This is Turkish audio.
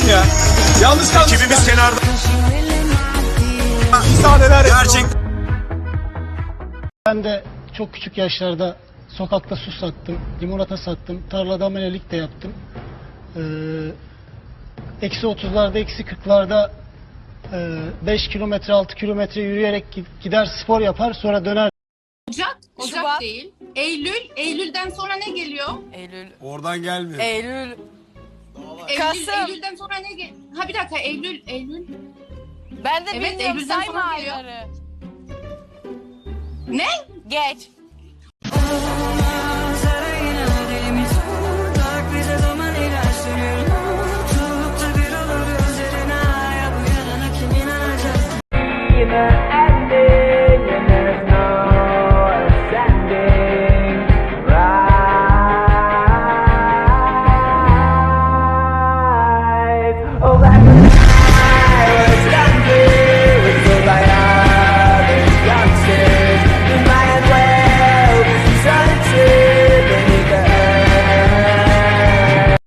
tutayım ya. Yalnız kalmış. Ekibimiz kenarda. İsa neler yapıyor? Gerçek. Ben de çok küçük yaşlarda sokakta su sattım, limonata sattım, tarlada amelelik de yaptım. Ee, Eksi 30'larda, eksi 40'larda 5 kilometre, 6 kilometre yürüyerek gi- gider spor yapar sonra döner Ocak, Ocak Şubat. değil. Eylül, Eylül'den sonra ne geliyor? Eylül. Oradan gelmiyor. Eylül. Eylül, Kasım. Eylül'den sonra ne geliyor? Ha bir dakika Eylül, Eylül. Ben de Evet, bilmiyorum Eylül'den sayma sonra geliyor. ayları. Ne? Geç.